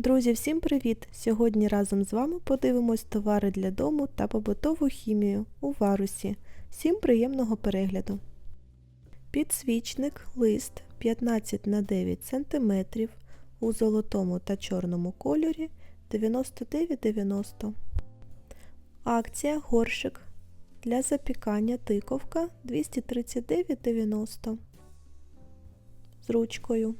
Друзі, всім привіт! Сьогодні разом з вами подивимось товари для дому та побутову хімію у варусі. Всім приємного перегляду! Підсвічник лист 15 на 9 см у золотому та чорному кольорі 99,90 Акція горщик для запікання тиковка 239,90 з ручкою.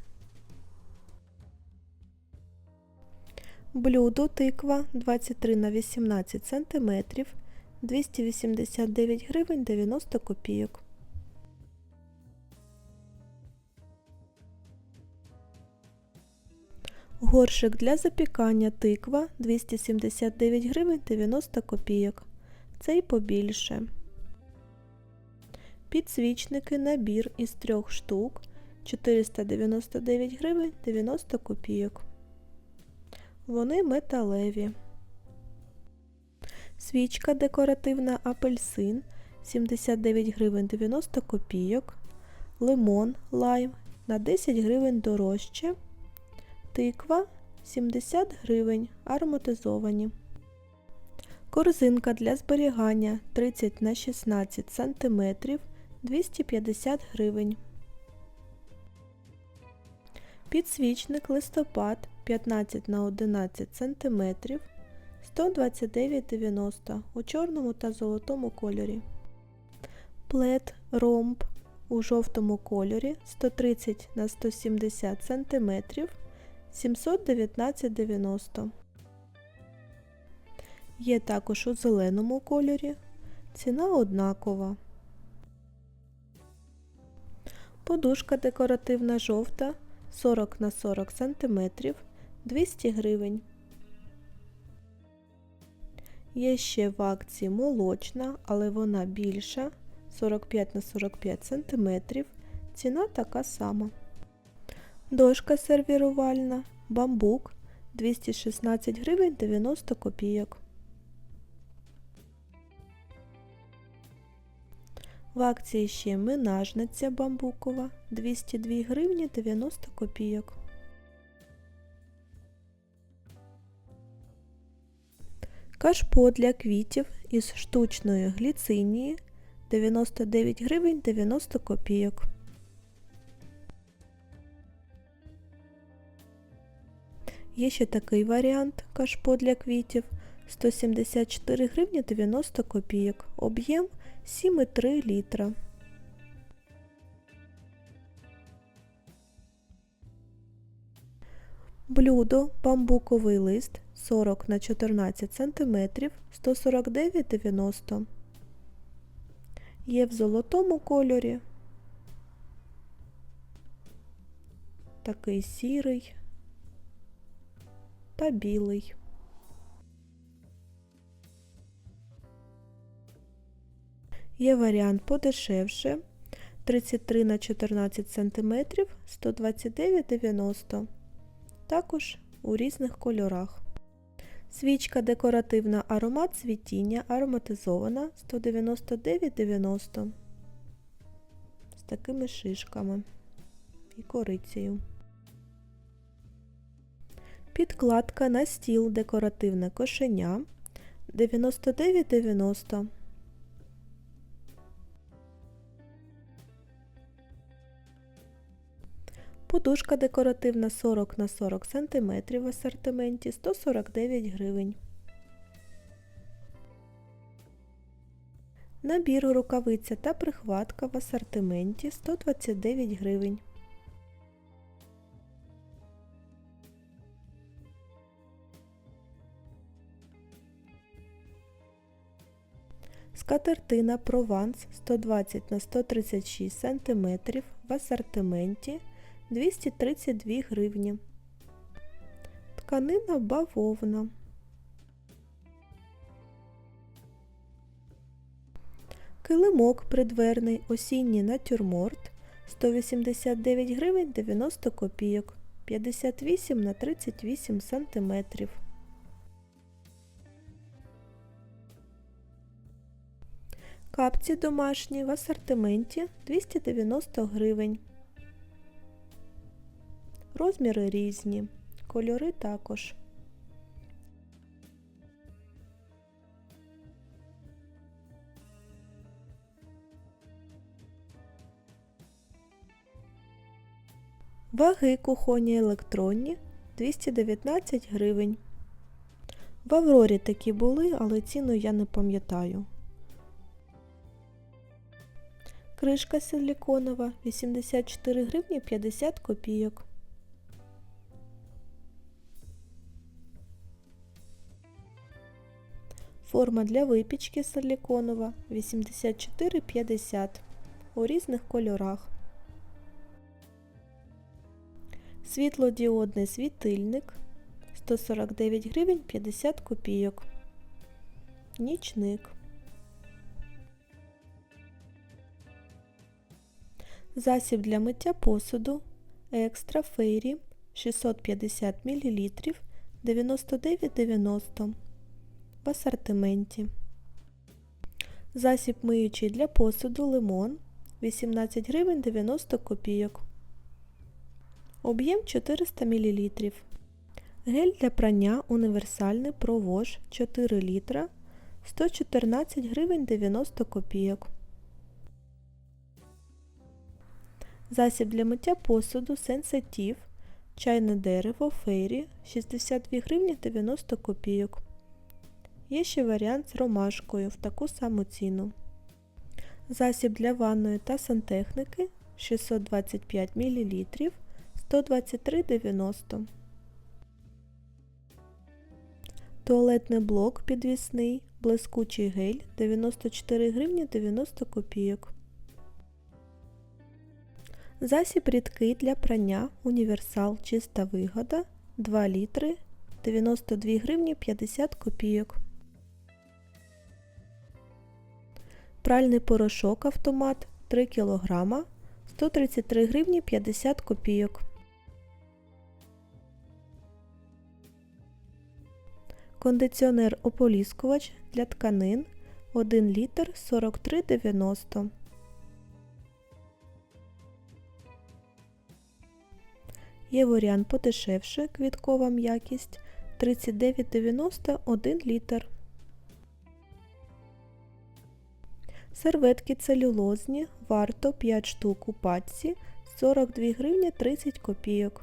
Блюдо тиква 23 на 18 см 289 гривень 90 копійок. Горшик для запікання тиква 279 гривень 90 копійок. Цей побільше. Підсвічники набір із трьох штук 499 гривень 90 копійок. Вони металеві. Свічка декоративна апельсин 79 гривень 90 копійок. Лимон лайм на 10 гривень дорожче. Тиква 70 гривень ароматизовані. Корзинка для зберігання 30 на 16 см 250 гривень. Підсвічник листопад 15 на 11 см 129,90 у чорному та золотому кольорі. Плед ромб у жовтому кольорі 130 на 170 см 719,90. Є також у зеленому кольорі. Ціна однакова. Подушка декоративна жовта 40 на 40 см 200 гривень. Є ще в акції молочна, але вона більша 45 на 45 см. Ціна така сама. Дошка сервірувальна, бамбук 216 гривень 90 копійок. В акції ще минажниця бамбукова 202 гривні 90 копійок. Кашпо для квітів із штучної гліцинії 99 гривень 90 копійок. Є ще такий варіант кашпо для квітів 174 гривні 90 копійок. Об'єм 7,3 літра. Блюдо бамбуковий лист 40 на 14 см 149,90 Є в золотому кольорі. Такий сірий та білий. Є варіант подешевше 33 на 14 см 129,90 Також у різних кольорах. Свічка декоративна аромат цвітіння ароматизована 199,90 з такими шишками і корицею. Підкладка на стіл декоративне кошеня 99,90 Подушка декоративна 40 на 40 см в асортименті 149 гривень. Набір рукавиця та прихватка в асортименті 129 гривень. Скатертина Прованс 120 на 136 см в асортименті 232 гривні. Тканина бавовна. Килимок придверний осінній натюрморт 189 гривень 90 копійок 58 на 38 сантиметрів. Капці домашні в асортименті 290 гривень. Розміри різні. Кольори також. Ваги кухонні електронні 219 гривень. В Аврорі такі були, але ціну я не пам'ятаю. Кришка силіконова 84 гривні 50 копійок. Форма для випічки силіконова 84,50 у різних кольорах. Світлодіодний світильник 149 гривень 50 копійок. Нічник. Засіб для миття посуду Екстра Фейрі 650 мл 99,90 асортименті. Засіб миючий для посуду лимон 18 гривень 90 копійок. Об'єм 400 мл. Гель для прання універсальний провож 4 літра 114 гривень 90 копійок. Засіб для миття посуду Сенситів чайне дерево фейрі 62 гривні 90 копійок. Є ще варіант з ромашкою в таку саму ціну. Засіб для ванної та сантехніки 625 мл 123,90. Туалетний блок підвісний, блискучий гель 94 гривні 90 копійок. Засіб рідкий для прання універсал чиста вигода 2 літри 92 гривні 50 копійок. Пральний порошок автомат 3 кг 133 гривні 50 копійок. Кондиціонер ополіскувач для тканин 1 літр 43,90. Є варіант подешевше квіткова м'якість 39,90 1 літр. Серветки целюлозні варто 5 штук у пачці 42 гривні 30 копійок.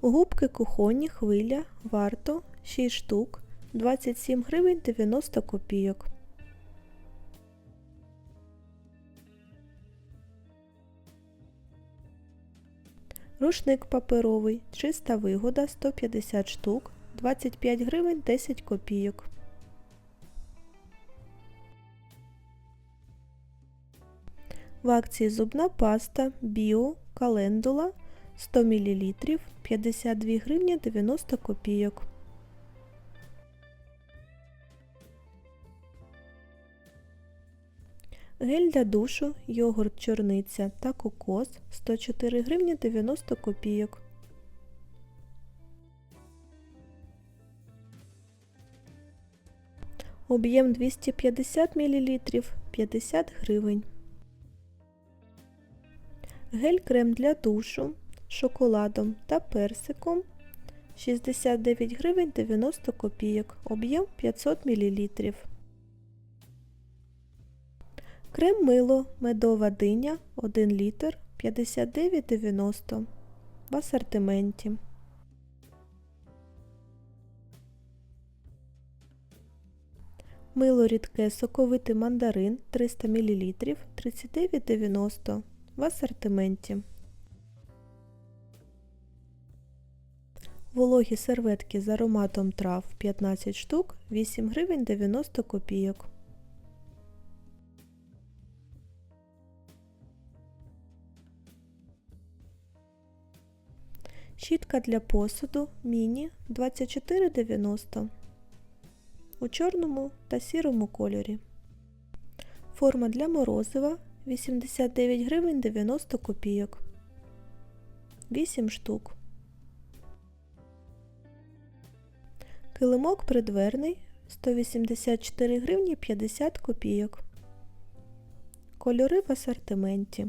Губки кухонні хвиля варто 6 штук 27 гривень 90 копійок. Рушник паперовий, чиста вигода 150 штук, 25 гривень 10 копійок. В акції зубна паста Біо Календула 100 мл 52 гривні 90 копійок. Гель для душу, йогурт чорниця та кокос 104 гривні 90 копійок. Об'єм 250 мл 50 гривень. Гель крем для душу шоколадом та персиком 69 гривень 90 копійок. Об'єм 500 мл. Крем мило медова диня 1 літр 59,90 в асортименті. Мило рідке соковитий мандарин 300 мл 39,90 в асортименті. Вологі серветки з ароматом трав 15 штук 8 гривень 90 копійок. Щітка для посуду міні 24,90 у чорному та сірому кольорі. Форма для морозива 89 гривень 90 копійок. 8 штук. Килимок придверний 184 гривні 50 копійок. Кольори в асортименті.